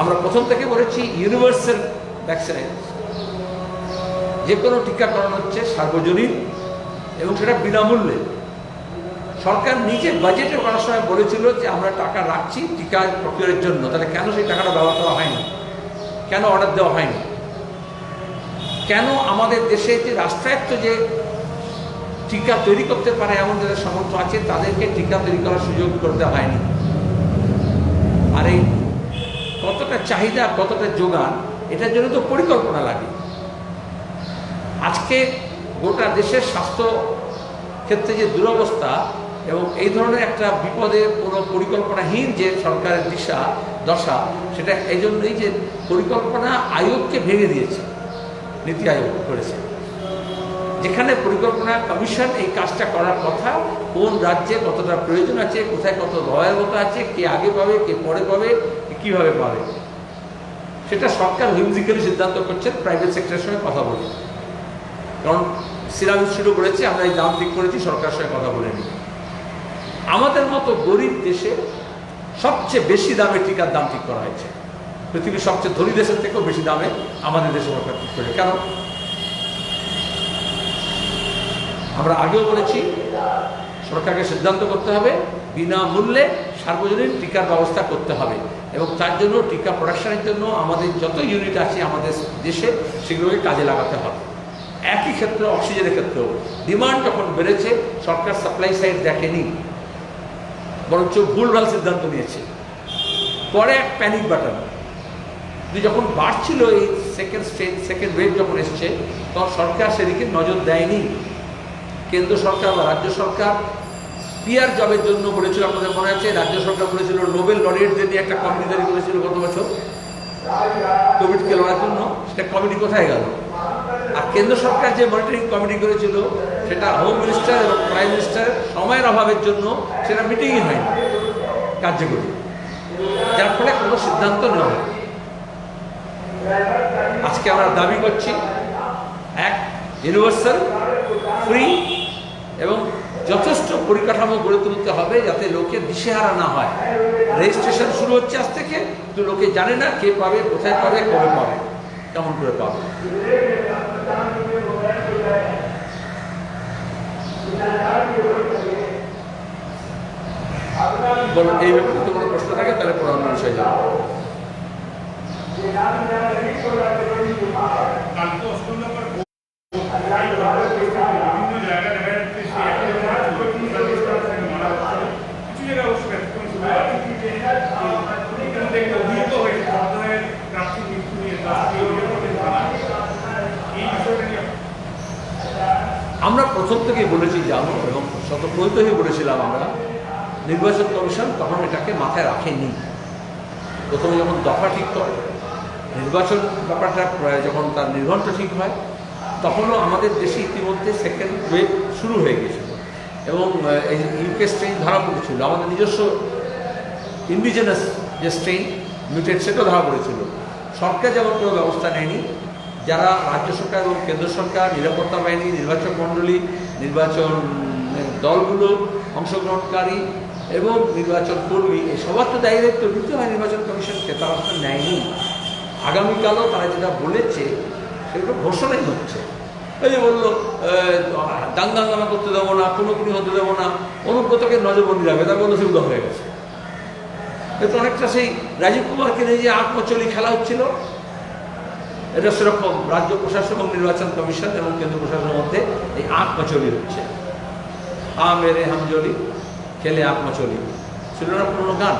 আমরা প্রথম থেকে বলেছি ইউনিভার্সাল ভ্যাকসিনেশন যে কোনো টিকাকরণ হচ্ছে সার্বজনীন এবং সেটা বিনামূল্যে। সরকার নিজে বাজেটে করার সময় বলেছিল যে আমরা টাকা রাখছি টিকা প্রক্রিয়ার জন্য, তাহলে কেন সেই টাকাটা ব্যবহার করা হয়নি? কেন অর্ডার দেওয়া হয়নি? কেন আমাদের দেশে যে রাষ্ট্রায়ত্ত যে টিকা তৈরি করতে পারে এমন যাদের সামর্থ্য আছে, তাদেরকে টিকা তৈরি করার সুযোগ করতে হয়নি। আর এই কতটা চাহিদা, কতটা যোগান, এটার জন্য তো পরিকল্পনা লাগে। আজকে গোটা দেশের স্বাস্থ্য ক্ষেত্রে যে দুরবস্থা এবং এই ধরনের একটা বিপদে কোনো পরিকল্পনাহীন যে সরকারের দিশা, দশা, সেটা এই জন্যই যে পরিকল্পনা আয়োগকে ভেঙে দিয়েছে, নীতি আয়োগ করেছে। যেখানে পরিকল্পনা কমিশন এই কাজটা করার কথা, কোন রাজ্যে কতটা প্রয়োজন আছে, কোথায় কত ভয়াবহতা আছে, কে আগে পাবে, কে পরে পাবে কীভাবে পাবে সেটা সরকার হুইমজিক্যালি সিদ্ধান্ত করছেন প্রাইভেট সেক্টরের সঙ্গে কথা বলে। কারণ সিরাম শুরু করেছে, আমরা এই দাম ঠিক করেছি, সরকারের সঙ্গে কথা বলে নিই। আমাদের মতো গরিব দেশে সবচেয়ে বেশি দামে টিকার দাম ঠিক করা হয়েছে। পৃথিবীর সবচেয়ে ধনী দেশের থেকেও বেশি দামে আমাদের দেশে সরকার ঠিক করে কেন? আমরা আগেও বলেছি, সরকারকে সিদ্ধান্ত করতে হবে, বিনামূল্যে সার্বজনীন টিকার ব্যবস্থা করতে হবে। এবং তার জন্য টিকা প্রোডাকশনের জন্য আমাদের যত ইউনিট আছে আমাদের দেশে, সেগুলোকে কাজে লাগাতে হবে। একই ক্ষেত্রে, অক্সিজেনের ক্ষেত্রেও। ডিমান্ড যখন বেড়েছে, সরকার সাপ্লাই সাইড দেখেনি, বরঞ্চ ভুলভাল সিদ্ধান্ত নিয়েছে। পরে এক প্যানিক বাটন যখন বাড়ছিল এই সেকেন্ড স্টেজ সেকেন্ড ওয়েভ যখন এসছে, তখন সরকার সেদিকে নজর দেয়নি। কেন্দ্র সরকার বা রাজ্য সরকার পিআর জবের জন্য বলেছিল আপনাদের মনে আছে, রাজ্য সরকার বলেছিল নোবেল লরিয়েটদের নিয়ে একটা কমিটি তৈরি করেছিল গত বছর। কোভিডকে লড়ার জন্য, সেটা কমিটি কোথায় গেল? আর কেন্দ্র সরকার যে মনিটরিং কমিটি করেছিল, সেটা হোম মিনিস্টার এবং প্রাইম মিনিস্টার সময়ের অভাবের জন্য সেটা মিটিংই হয়নি, কার্যকরী। যার ফলে কোনো সিদ্ধান্ত নেওয়া হয় আজকে আমরা দাবি করছি, এক ইউনিভার্সাল ফ্রি পরিকাঠামো গড়ে তুলতে হবে যাতে লোকে দিশেহারা না হয়। রেজিস্ট্রেশন শুরু হচ্ছে আজ থেকে, কিন্তু লোকে জানে না কে পাবে, কোথায় পাবে, কবে পাবে, কেমন করে পাবে। বলুন এই ব্যাপারে কোনো প্রশ্ন থাকে, তাহলে প্রধান বিষয় যাব কালকে অষ্টম নম্বর বিভিন্ন জায়গায় দেখা যাচ্ছে সে একটা জায়গায় ছোট কোনো সার্ভিস করার থেকে মারা হচ্ছে কিছু জায়গায় অবশ্য ব্যতিক্রম ছিল আছে কিন্তু এখান থেকে অভিহিত হয়েছে সপ্তাহের প্রাপ্তি মৃত্যু নিয়ে তার এই রিপোর্টের জানা এই বিষয়টা নিয়ে আমরা প্রথম থেকেই বলেছি জানো এবং শতপ্রহিত হয়ে বলেছিলাম আমরা, নির্বাচন কমিশন তখন এটাকে মাথায় রাখেনি। প্রথমে যখন দফা ঠিক করে, নির্বাচন ব্যাপারটা যখন তার নির্ঘণ্ট ঠিক হয়, তখনও আমাদের দেশে ইতিমধ্যে সেকেন্ড ওয়েভ শুরু হয়ে গেছিল এবং এই ইউকে স্ট্রেন ধরা পড়েছিল। আমাদের নিজস্ব ইন্ডিজেনাস যে স্ট্রেন মিউটেড সেটাও ধরা পড়েছিল। সরকার যেমন কোনো ব্যবস্থা নেয়নি যারা রাজ্য সরকার এবং কেন্দ্র সরকার, নিরাপত্তা বাহিনী নির্বাচন মণ্ডলী, নির্বাচন দলগুলো অংশগ্রহণকারী এবং নির্বাচন কর্মী এই সবার তো দায়ী দায়িত্ব দিতে হয় নির্বাচন কমিশনকে, তারা নেয়নি। আগামীকালও তারা যেটা বলেছে, সেগুলো ঘোষণাই হচ্ছে। এই যে বলল দাঙ্গাঙ্গামা করতে দেবো না, কোনো কিছু হতে দেবো না, অনুব্রতকে নজরবন্দি রাখবে তা বলল সেগুলো হয়ে গেছে। এটা অনেকটা সেই রাজীব কুমারকে নিয়ে যে আত্মচলি খেলা হচ্ছিল এটা সেরকম রাজ্য প্রশাসন এবং নির্বাচন কমিশন এবং কেন্দ্র প্রশাসনের মধ্যে এই আখ মচলি হচ্ছে। আ মেরে হামজলি, খেলে আখ ছিল না পুরনো গান?